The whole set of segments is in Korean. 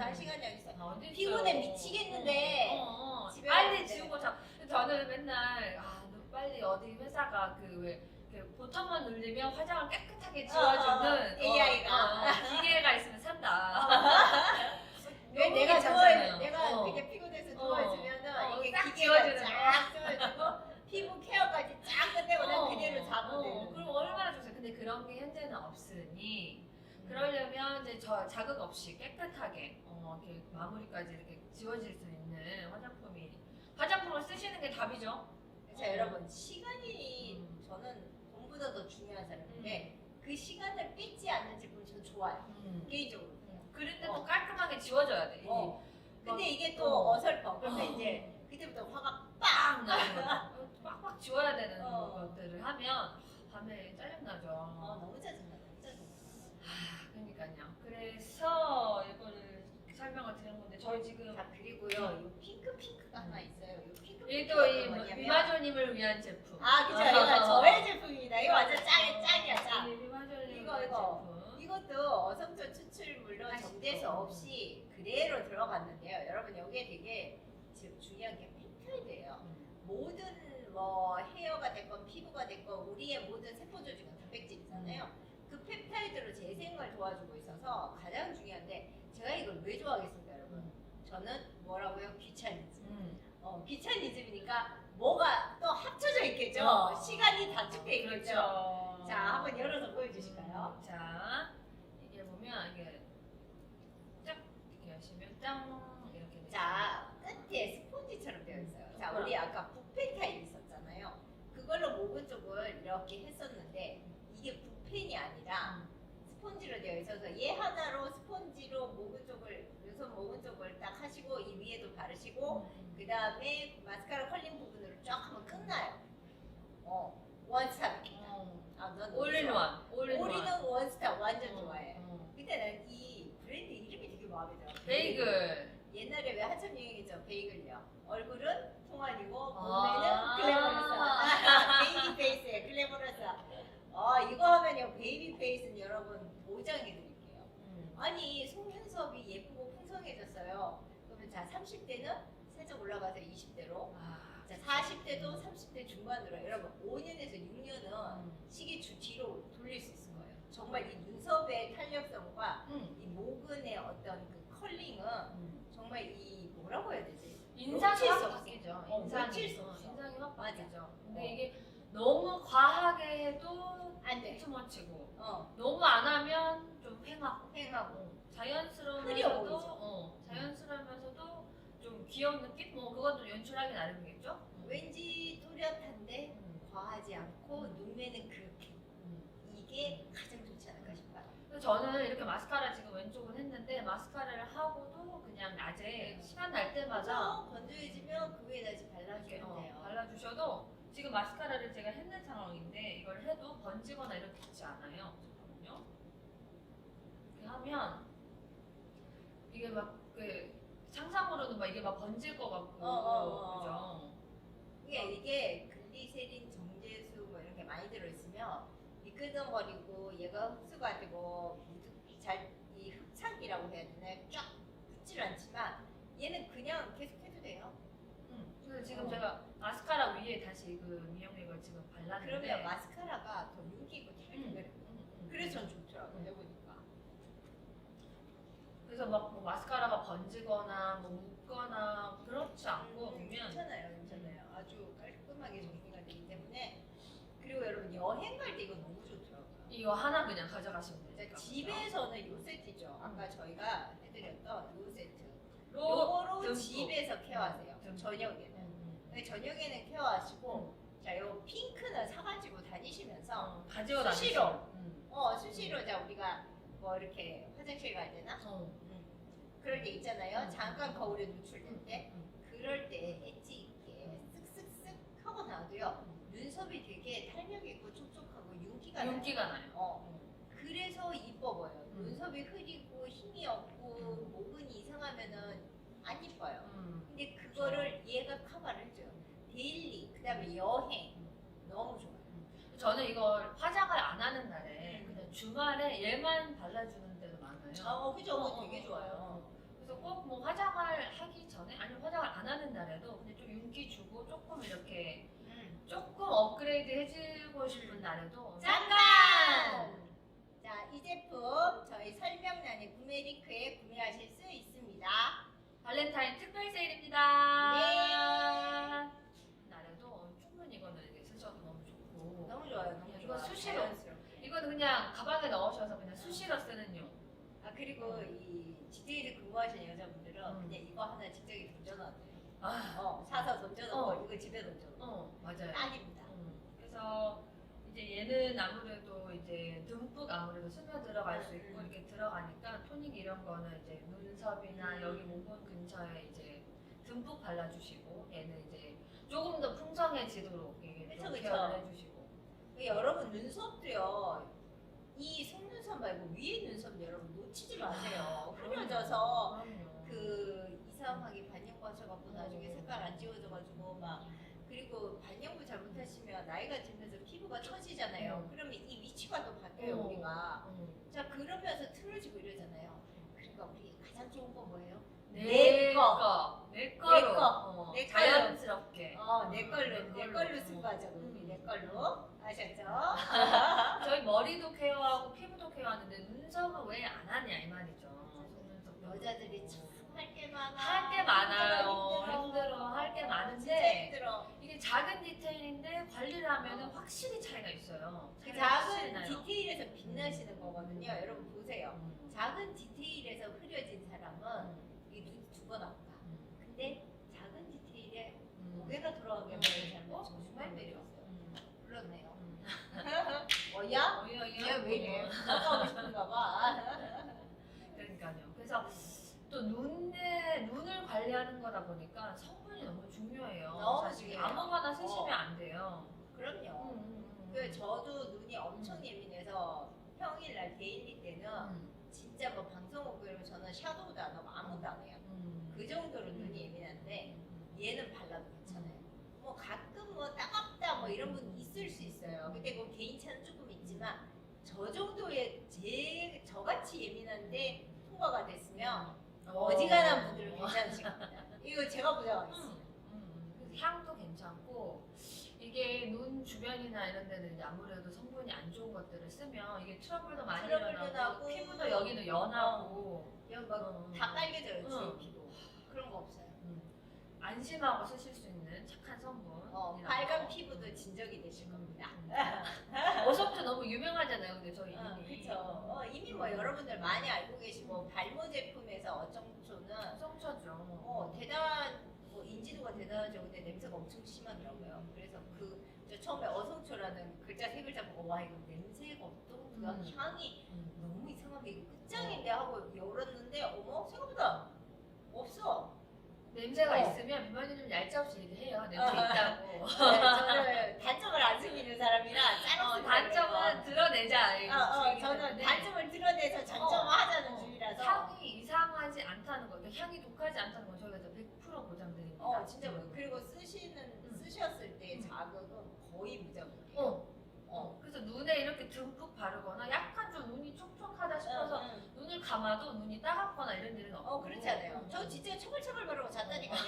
할 시간이 어디 있어? 어디 있어요? 피곤해 미치겠는데. 어, 어, 어. 집에 빨리. 지우고 자. 저는 맨날 아, 너 빨리 어디 회사가 그왜 보통만 누르면 화장을 깨끗하게 지워주는 어, AI 가. 어, 어, 기계가 있으면 산다. 왜 너무 내가 괜찮잖아요. 누워 내가 어. 그게 피곤해서 어. 누워있으면은 어, 이게 딱 기계가 지워주는 쫙 지워주고 피부 케어까지 쫙 끝내고 난 어, 그대로 어, 되는. 그럼 얼마나 좋겠어요. 근데 그런 게 현재는 없으니 이제 저 자극 없이 깨끗하게 어, 이렇게 마무리까지 이렇게 지워질 수 있는 화장품이 화장품을 쓰시는 게 답이죠. 자 여러분 시간이 음. 저는 돈보다 더 중요한 사람인데 그 시간을 뺏지 않는 제품이 저는 좋아요 개인적으로. 그런데 어. 또 깔끔하게 지워져야 돼. 어. 근데 이게 또 어. 어설퍼. 그러면 어. 이제 그때부터 화가 빵 거. 빡빡 지워야 되는 어. 것들을 하면 밤에 짜증나죠. 어. 너무 짜증나. 그래서 이거를 설명을 드린 건데 저희 지금 자 그리고요 이 핑크 핑크가 하나 있어요. 이 핑크 핑크가 뭐냐면 미마조님을 위한 제품. 아 그죠 이거 저의 제품입니다. 이거 완전 짱이 짱이야 짱. 이 미마조님 이거, 이거. 제품. 이것도 어성초 추출물로 맛있죠. 정제수 없이 그대로 들어갔는데요. 여러분 여기에 되게 지금 중요한 게 펩타이드예요. 음. 모든 뭐 헤어가 됐건 피부가 됐건 우리의 모든 세포 조직은 단백질이잖아요. 그 펩타이드로 재생을 도와주고 있어서 가장 중요한데 제가 이걸 왜 좋아하겠습니까, 여러분? 저는 뭐라고요? 귀차니즘. 음. 어, 귀차니즘이니까 뭐가 또 합쳐져 있겠죠. 어. 시간이 단축돼 있겠죠. 그렇죠. 자, 한번 열어서 보여주실까요? 음, 자, 이게 보면 이게 쫙 이렇게 하시면 짱 이렇게. 자, 끝에 스폰지처럼 되어 있어요. 자, 음. 우리 아까 붓펜 타입 있었잖아요. 그걸로 목은 쪽을 이렇게 했었는데 이게 붓 펜이 아니라 음. 스폰지로 되어 있어서 얘 하나로 스폰지로 목은 쪽을 요손 목은 쪽을 딱 하시고 이 위에도 바르시고 음. 그 다음에 마스카라 컬링 부분으로 쫙 하면 끝나요. 어, 원스탑. 어. 아, 넌 올인원. 올인원. 올인원 원스탑 완전 어, 좋아해. 어. 근데 난 이 브랜드 이름이 되게 마음에 들어. 베이글. 옛날에 왜 한참 유행했죠? 베이글요. 얼굴은 통안이고 아. 몸매는 글래머러스. 베이비 페이스에 글래머러스. 어 이거 하면요 베이비 페이스는 여러분 보장해 드릴게요. 음. 아니 속눈썹이 예쁘고 풍성해졌어요. 그러면 자 30대는 살짝 올라가서 20대로. 아, 자 40대도 30대 중반으로 여러분 5년에서 6년은 음. 시계 주 뒤로 돌릴 수 있을 거예요. 정말 이 눈썹의 탄력성과 음. 이 모근의 어떤 그 컬링은 음. 정말 이 뭐라고 해야 되지? 인상이 확. 바뀌죠. 어, 인상이. 인상이 확. 바뀌죠. 근데 어. 이게 너무 과하게 해도 안 돼. 투머치고 어, 너무 안 하면 좀. 어, 흐려 자연스러우면서도 보이죠? 어, 자연스러우면서도 좀 귀여운 느낌? 뭐 그것도 연출하기 나름이겠죠? 왠지 또 렷한데 음. 과하지 않고 눈매는 그렇게. 음. 이게 가장 좋지 않을까 싶어요. 저는 이렇게 마스카라 지금 왼쪽은 했는데 마스카라를 하고도 그냥 낮에 시간 날 때마다 건조해지면 그 위에 다시 이렇게 발라주면 어, 돼요. 발라주셔도 지금 마스카라를 제가 했는 상황인데 이걸 해도 번지거나 이렇게 되지 않아요. 잠깐만요. 이렇게 하면 이게 막그 상상으로는 막 이게 막 번질 것 같고 어, 어, 어. 그죠? 이게 이게 글리세린, 정제수 뭐 이런 게 많이 들어있으면 미끄덩거리고 얘가 흡수가 되고 잘이 흡착이라고 해야 되나 쫙 붙질 않지만 얘는 그냥 계속 해도 돼요. 음. 그래서 지금 어. 제가 마스카라 위에 다시 그 미용액을 지금 발랐는데 그러면 마스카라가 더 윤기고 달달해. 음, 음. 그래서 전 좋더라고요 해보니까. 그래서 막뭐 마스카라가 번지거나 뭐 묻거나 그렇지 않고 음, 보면 괜찮아요, 괜찮아요. 아주 깔끔하게 정리가 되기 때문에 그리고 여러분 여행 갈 때 이거 너무 좋더라고요. 이거 하나 그냥 가져가시면 자, 돼요. 집에서는 요 세트죠. 아까 저희가 해드렸던 요 세트. 로 요거로. 집에서 케어하세요. 듬뿍. 저녁에는. 음, 근데 저녁에는 케어하시고 자, 요 핑크는 사가지고 다니시면서 음. 가지고 수시로. 음. 어 수시로 자 우리가 뭐 이렇게 화장실 갈 때나 어. 그럴 때 있잖아요. 음. 잠깐 거울에 음. 그럴 때 엣지 있게 쓱쓱쓱 하고 나도요 눈썹이 되게 탄력 있고 윤기가 나요. 윤기가 나요. 어. 그래서 이뻐 보여요. 음. 눈썹이 흐리고 힘이 없고 음. 모근이 이상하면은 안 이뻐요. 음. 근데 그거를 얘가 커버를 해줘요. 데일리, 그 다음에 여행. 너무 좋아요. 저는 이걸 화장을 안 하는 날에 음. 그냥 주말에 얘만 발라주는 때도 많아요. 어, 그죠? 어, 그거 되게 어, 좋아요. 어. 그래서 꼭 뭐 화장을 하기 전에 아니 화장을 안 하는 날에도 근데 좀 윤기 주고 조금 이렇게 음. 조금 업그레이드 해주고 싶은 날에도 잠깐! 자, 이 제품 저희 설명란에 구매 링크에 구매하실 수 있습니다. 발렌타인 특별 세일입니다. 네. 날에도 충분히 이거는 쓰셔도 너무 좋고 너무 좋아요. 너무 이거 좋아요. 수시로. 자연스럽게. 이거는 그냥 가방에 넣으셔서 그냥 수시로 쓰는 용. 아 그리고 이 디테일을 근무하시는 여자분들은 음. 그냥 이거 하나 직장에 던져놔도 돼요. 아, 어, 사서 던져놓고 어. 이거 집에 던져놓고 어 맞아요. 딱입니다. 음, 그래서 이제 얘는 아무래도 이제 듬뿍 아무래도 스며 들어갈 수 있고 음. 이렇게 들어가니까 토닉 이런 거는 이제 눈썹이나 음. 여기 모공 근처에 이제 듬뿍 발라주시고 얘는 이제 조금 더 풍성해지도록 이게 그쵸, 좀 그쵸. 케어를 해주시고 그 여러분 눈썹도요. 이 속눈썹 말고 위에 눈썹 여러분 놓치지 마세요. 흐려져서 그럼요. 그 이상하게 반영구 하셔갖고 나중에 음. 색깔 안 지워져가지고 막 그리고 반영구 잘못하시면 나이가 들면서 피부가 처지잖아요. 음. 그러면 이 위치가 또 바뀌어요 음. 우리가. 음. 자 그러면서 틀어지고 이러잖아요. 그러니까 우리 가장 좋은 건 뭐예요? 내 내 거, 내 거로, 거. 어, 내. 자연스럽게. 어, 내 어, 걸로, 내 걸로 어. 승부하자, 우리 음. 내 걸로. 아셨죠? 저희 머리도 케어하고 피부도 케어하는데 눈썹은 왜 안 하냐 이 말이죠. 속눈썹 여자들이 참할게 많아. 할게 많아요. 진짜 많은데 힘들어. 이게 작은 디테일인데 관리를 하면 은 확실히 차이가 있어요. 그 차이가 확실히 작은 나요. 디테일에서 빛나시는 거거든요. 여러분 보세요. 음. 작은 디테일에서 흐려진 사람은 음. 이 눈이 두번 아프다. 음. 근데 작은 디테일에 음. 고개가 음. 만든 사람은 어? 정말 매력있어요. 음. 불렀네요. 음. 뭐야? 얘왜 이래? 넘어가고 싶은가 봐. 그러니까요. 그래서 또 눈에 눈을 관리하는 거다 보니까 성분이 너무 중요해요. 너무 사실 중요해요. 아무거나 쓰시면 어. 안 돼요. 그럼요. 음, 음, 음. 그 저도 눈이 엄청 예민해서 평일날 데일리 때는 음, 진짜 뭐 방송 오고 이러면 저는 샤도우도 안 하고 아무것도 안 해요. 음. 그 정도로 눈이 예민한데 얘는 발라도 괜찮아요. 뭐 가끔 뭐 따갑다 뭐 이런 분 있을 수 있어요. 근데 그 개인차는 조금 있지만 저 정도의 제 저같이 예민한데 통과가 됐으면 어지간한 분들은 괜찮으실 겁니다. 이거 제가 보장하겠습니다. 음, 음. 그래서 향도 괜찮고 이게 눈 주변이나 이런 데는 이제 아무래도 성분이 안 좋은 것들을 쓰면 이게 트러블도 많이 트러블도 일어나고 나고, 피부도 여기도 연하고 여기 어. 막다 빨개져요, 제 응. 피부. 그런 거 없어요. 음. 안심하고 쓰실 수 있는 착한 성분. 어, 빨간 피부도 진정이 되실 겁니다. 어서부터 너무 유명하잖아요. 근데 저희 어, 이름이. 그쵸. 어, 이미 뭐 여러분들 많이 알고 계시고 발모 제품에서 어정초는 성처죠. 어, 대단한 뭐 인지도가 대단하죠. 근데 냄새가 엄청 심하더라고요. 그래서 그 저 처음에 어성초라는 글자 세 글자 보고 와 이거 냄새가 없던 그 음. 향이 음. 너무 이상하게 이거 끝장인데 하고 열었는데 어머 생각보다 없어. 냄새가 어. 있으면 비만이좀 얄짤없이 얘기해요. 냄새 어. 있다고. 네, 저는 단점을 안 숨기는 사람이라 어, 짜놓고 단점은 드러내자. 이 어, 어, 저는. 단점을 드러내서 장점을 어, 하자는 어, 주의라서 향이 이상하지 않다는 거, 그러니까 향이 독하지 않다는 건 저희가 100% 보장드립니다. 어 진짜 뭐 음. 그리고 쓰시는 음. 쓰셨을 때 음. 자극은 거의 무자극이에요. 어, 어. 그래서 눈에 이렇게 듬뿍 바르거나 약간 좀 눈이 촉촉하다 싶어서 응, 응. 눈을 감아도 눈이 따갑거나 이런 일은 없고. 어 그렇지 않아요. 음. 저 진짜 처벌처벌 바르고 잤다니까요.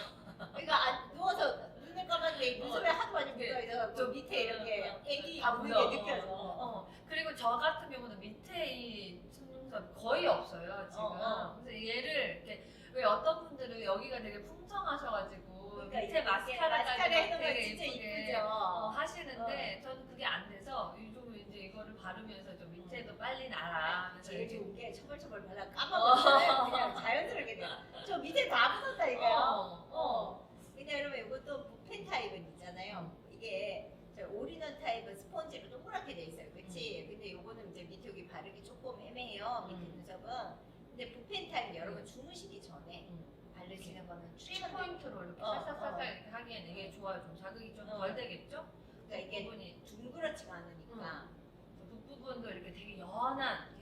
그러니까 안, 누워서 눈을 감았는데 눈썹에 하도 많이 묻어 있어서 좀 밑에 이렇게 어, 어, 애기 다 묻어. 게 느껴져. 어, 어. 그리고 저 같은 경우는 밑에 이 속눈썹 거의 없어요 지금. 어, 어. 그래서 얘를 이렇게 왜 어떤 분들은 여기가 되게 풍성하셔가지고 그러니까 밑에 이렇게 마스카라까지 마스카라 되게 진짜 예쁘게 이쁘죠. 어, 하시는데 저는 그게 안 돼서 요즘 이제 이거를 바르면서 좀 밑에도 빨리 나라 제일 이렇게 좋은 게 처벌처벌 발라 까먹으면 그냥 자연스럽게 돼요. 저 밑에 다 묻었다니까요. 어, 어. 근데 여러분 이것도 부펜 타입은 있잖아요. 이게 저 올인원 타입은 스펀지로 동그랗게 돼 있어요. 그렇지? 근데 요거는 이제 밑에 여기 바르기 조금 애매해요. 밑에 음. 눈썹은. 근데 부펜 타입 여러분 주무시기 전에 음. 바르시는 거는 3 추천. 포인트로 이렇게 어, 살짝살짝 어. 이렇게 하기에는 이게 좋아요. 좀 자극이 좀 어. 덜 되겠죠? 그러니까 이게 부분이 둥그렇지가 않으니까 붓 부분도 이렇게 되게 연한, 되게 이렇게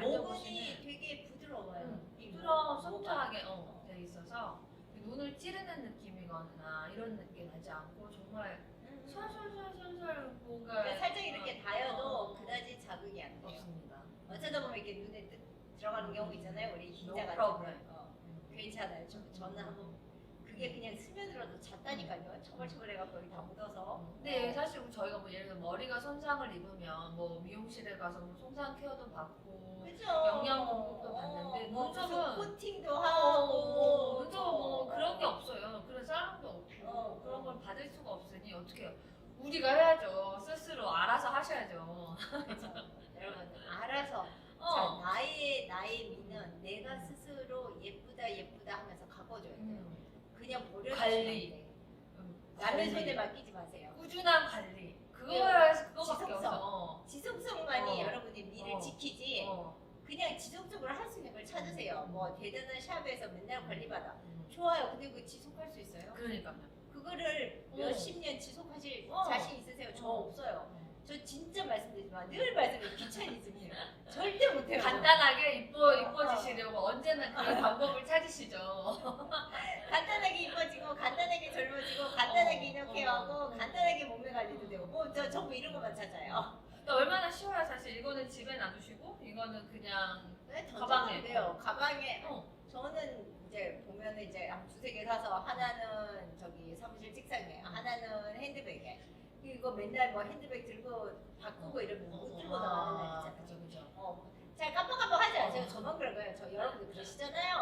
모근이 만져보시는 되게 부드러워요. 음, 이 부드러운 모가. 소프트하게 어, 돼 있어서 눈을 찌르는 느낌이거나 이런 느낌 나지 않고 정말 음. 솔솔솔솔솔 뭔가 그러니까 살짝 이렇게 어, 다여도 어, 어. 그다지 자극이 안 돼요. 없습니다. 어쩌다 보면 이렇게 눈에 뜨- 들어가는 경우 있잖아요. 우리 No 흰자 같은 problem. 거. 어. 괜찮아요. 저, 저는 한번 그게 그냥 스며들어도 잤다니까요. 처벌처벌 해갖고 여기 다 묻어서. 근데 사실 저희가 뭐 예를 들어 머리가 손상을 입으면 뭐 미용실에 가서 뭐 손상 케어도 받고 그죠? 영양분도 받는데 뭐 눈썹은- 무슨 코팅도 어, 하고 먼저 뭐 그런 게 없어요. 그런 사람도 없고 어, 그런 어. 걸 받을 수가 없으니 어떻게 해요? 우리가 해야죠. 스스로 알아서 하셔야죠. 그죠? 여러분 알아서 자, 어. 나의 나의 미는 내가 스스로 예쁘다 예쁘다. 음, 그냥 버려주시면 관리. 음, 남의. 손에 맡기지 마세요. 꾸준한 관리. 그거 예. 그거밖에 지속성. 없어. 지속성만이 어. 여러분의 미를 어. 지키지. 어. 그냥 지속적으로 할 수 있는 걸 찾으세요. 뭐 대단한 샵에서 맨날 관리받아. 음. 좋아요. 근데 그거 지속할 수 있어요? 그러니까요. 그거를 어. 몇십 년 지속하실 어. 자신 있으세요? 저 어. 없어요. 저 진짜 말씀드리지만 늘 말씀드리는 귀차니즘이에요. 절대 못해요. 간단하게 이뻐 이뻐지시려고 언제나 그런 방법을 찾으시죠. 간단하게 이뻐지고 간단하게 젊어지고 간단하게 어, 이렇게하고 어. 간단하게 몸매 관리도 되고 뭐 저 전부 이런 것만 찾아요. 그러니까 얼마나 쉬워요 사실. 이거는 집에 놔두시고 이거는 그냥 네, 가방에. 돼요. 가방에 어. 저는 이제 보면은 이제 한 두세 개 사서 하나는 저기 사무실 책상에 하나는 핸드백에 이거 맨날 뭐 핸드백 들고 바꾸고 이러면 못 들고 나가는 날 있잖아요. 그죠 그죠. 어, 잘 깜빡깜빡하지 않아요. 어. 저만 그런 거예요. 저 여러분들 그러시잖아요.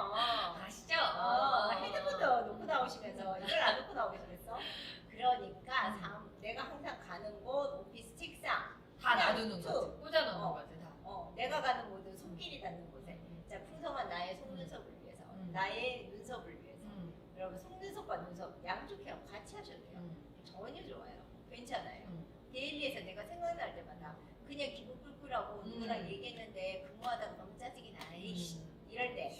아시죠? 어, 핸드폰도 놓고 나오시면서 이걸 안 놓고 그랬어? 그러니까 음. 사- 내가 항상 가는 곳 오피스 책상 다 그냥 놔두는 쭉. 거지. 꽂아 놓는 어. 거지 다. 어, 내가 가는 모든 손길이 닿는 곳에 자 풍성한 나의 속눈썹을 위해서 음. 나의 눈썹을 위해서 음. 여러분 속눈썹과 눈썹 양쪽 케어 같이 하셔도 돼요 음. 전혀 좋아요 괜찮아요 음. 데일리에서 내가 생각날 때마다 그냥 기분 꿀꿀하고 음. 누구랑 얘기했는데 근무하다가 너무 짜증이 나 에이씨 음. 이럴 때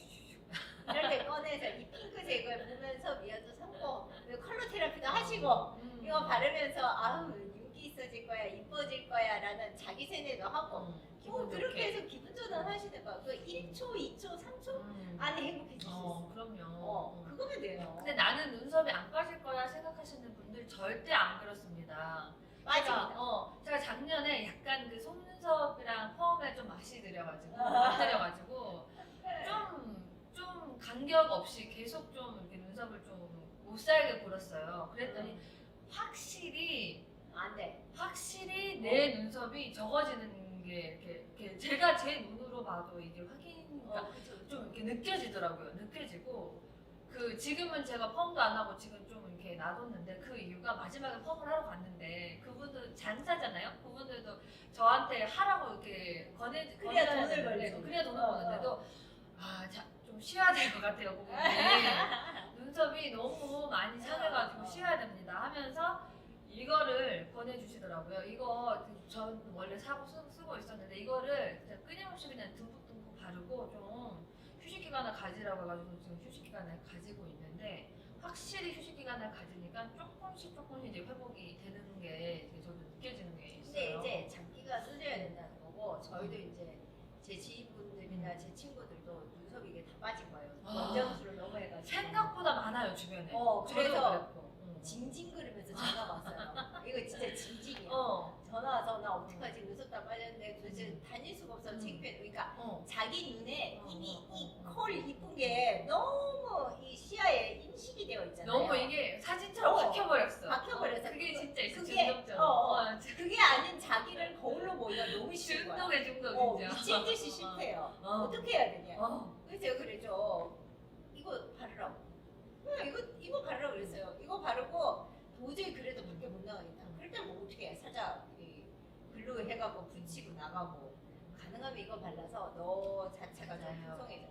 이럴 때 꺼내서 이 핑크색을 보면서 미아도 삼고 컬러 테라피도 하시고 음. 이거 바르면서 아우 윤기 있어질 거야 이뻐질 거야 라는 자기 세뇌도 하고 음. 뭐 그렇게. 해서 기분 전환 하시는 거야 그 1초 2초 3초 음. 안에 행복해질 수 있어 어 그럼요. 어 음. 그거면 돼요 근데 나는 눈썹이 안 빠질 거야 생각하시는 분들 절대 안 그렇습니다. 빠집니다 제가, 어, 제가 작년에 약간 그 속눈썹이랑 펌에 좀 맛이 들여가지고 맛들여가지고 좀 좀 간격 없이 계속 좀 이렇게 눈썹을 좀 못 살게 굴었어요. 그랬더니 확실히 안 돼 확실히 내 눈썹이 적어지는 게 이렇게, 이렇게 제가 제 눈으로 봐도 이게 확인 어 그쵸 좀 이렇게 느껴지더라고요. 느껴지고 그 지금은 제가 펌도 안 하고 지금 좀 이렇게 놔뒀는데 그 이유가 마지막에 펌을 하러 갔는데 그분들 장사잖아요. 그분들도 저한테 하라고 이렇게 권해 그래야 권해야 돈을 되는데, 벌지. 그래야 돈을 어, 버는데도 아좀 쉬어야 될 것 같아요. 그분이 눈썹이 너무 많이 상해가지고 어. 쉬어야 됩니다. 하면서 이거를 권해주시더라고요. 이거 전 원래 사고 쓰, 쓰고 있었는데 이거를 진짜 끊임없이 그냥 듬뿍듬뿍 바르고 좀 휴식 기간을 가지라고 해가지고 지금 휴식 기간을 가지고 있는데 확실히 휴식 기간을 가지니까 조금씩 조금씩 이제 회복이 되는 게 저도 느껴지는 게 근데 있어요. 이제 장기가 쓰셔야 된다는 거고 저희도 이제 제 지인분들이나 제 친구들도 눈썹이 이게 다 빠진 거예요 아. 원장수를 너무 해가지고 생각보다 많아요 주변에. 어, 그래서 그랬고. 응. 징징거리면서 전화 왔어요 이거 진짜 징징이야 어, 전화 와서 나 어떡하지 눈썹 다 빠졌는데 도대체 다닐 수가 없어 음. 창피해 그러니까 어. 자기 눈에 어, 이미 어, 어, 이 어. 컬 이쁜 게 너무 이 시야에 인식이 되어 있잖아요 너무 이게 사진처럼 어, 박혀버렸어. 박혀버렸어. 어, 그게 진짜 있어. 그게- 중독적. 어, 어. 어, 중- 그게 아닌 자기를 거울로 보기가 너무 싫은 거야 중독의 중독 어. 미친 듯이 싫대요 어. 어 떻게 해야 되냐 어. 그래서 그랬죠. 이거 바르라고. 이거 이거 바르라고 그랬어요. 이거 바르고 도저히 그래도 밖에 못 나가겠다. 그럴 때뭐 어떻게 해? 살짝 이 글로 해가고 붙이고 나가고 가능하면 이거 발라서 너 자체가 좀 맞아요. 풍성해져.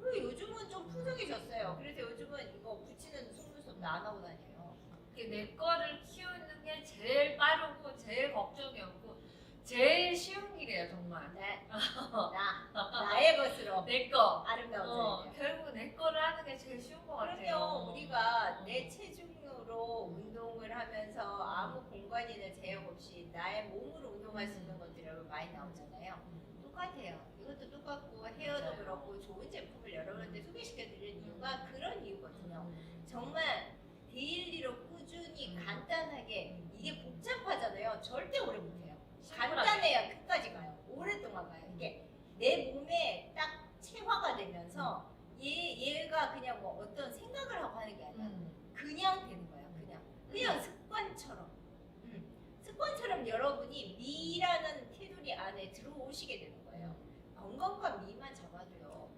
그리고 요즘은 좀 풍성해졌어요. 그래서 요즘은 이거 붙이는 속눈썹도 안 하고 다녀요. 이게 내 거를 키우는 게 제일 빠르고 제일 걱정이 없고 제일 쉬운 길이에요 정말. 네. 나 나의 것으로 내 거. 아름다워져야 어, 돼요. 결국 내 거를 하는 게 제일 쉬운 것 같아요. 그럼요. 우리가 어. 내 체중으로 운동을 하면서 아무 공간이나 제약 없이 나의 몸으로 운동할 수 있는 것들이 많이 나오잖아요. 똑같아요. 이것도 똑같고 헤어도 맞아요. 그렇고 좋은 제품을 여러분한테 소개시켜드리는 이유가 그런 이유거든요. 음. 정말 데일리로 꾸준히 음. 간단하게 이게 복잡하잖아요. 절대 오래 못해요. 간단해야 끝까지 가요. 오랫동안 가요. 이게 내 몸에 딱 체화가 되면서 얘 얘가 그냥 뭐 안에 들어오시게 되는 거예요. 건강과 미만 잡아줘요.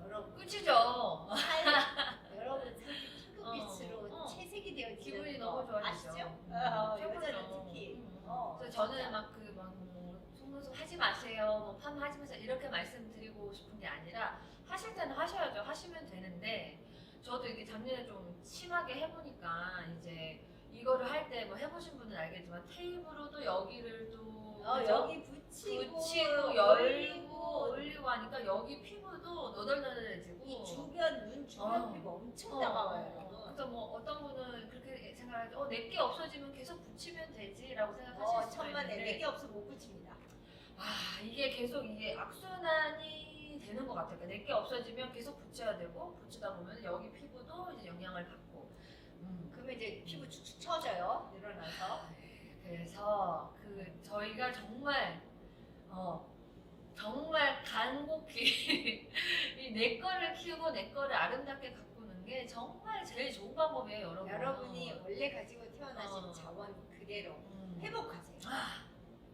여러분 끝이죠. 살, 여러분 살이 핑크빛으로 어, 어. 채색이 되어 있는 기분이 거 너무 좋아지죠. 아시죠? 음, 어, 최고죠. 여자는 특히. 음. 어, 그래서 저는 진짜. 막 그 막 뭐 속눈썹 하지 마세요, 뭐 파마 하지 마세요 이렇게 말씀드리고 싶은 게 아니라 하실 때는 하셔야죠. 하시면 되는데 저도 이게 작년에 좀 심하게 해보니까 이제 이거를 할 때 뭐 해보신 분은 알겠지만 테이프로도 여기를 또 어, 그죠? 여기 붙이고, 붙이고 열고 올리고 하니까 여기 피부도 너덜너덜해지고 이 주변 눈 주변 어. 피부 엄청 어, 어. 여러분. 그래서 뭐 어떤 분은 그렇게 생각하죠. 어, 내게 없어지면 계속 붙이면 되지라고 어, 생각하실 수도 천만에 있는데 내게 없으면 못 붙입니다. 아 이게 계속 이게 악순환이 되는 것 같아요. 그러니까 내게 없어지면 계속 붙여야 되고 붙이다 보면 여기 피부도 이제 영향을 받고. 음. 그러면 이제 피부 축축 처져요, 늘어나서. 그래서 그 저희가 정말 어 정말 간곡히 이내 거를 키우고 내 거를 아름답게 가꾸는 게 정말 제일 좋은 방법이에요, 여러분. 여러분이 원래 가지고 태어나신 어. 자원 그대로 음. 회복하세요. 아,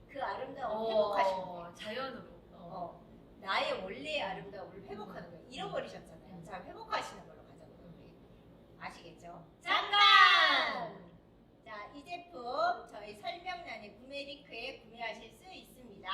그 아름다움 어, 회복하시면 돼요. 자연으로. 어. 어, 나의 원래의 아름다움을 회복하는 거예요. 잃어버리셨잖아요. 음. 자, 회복하시는 걸로 가자고요. 우리. 아시겠죠? 잠깐! 자, 이 제품 저희 설명란에 구매 링크에 구매하실 수 있습니다.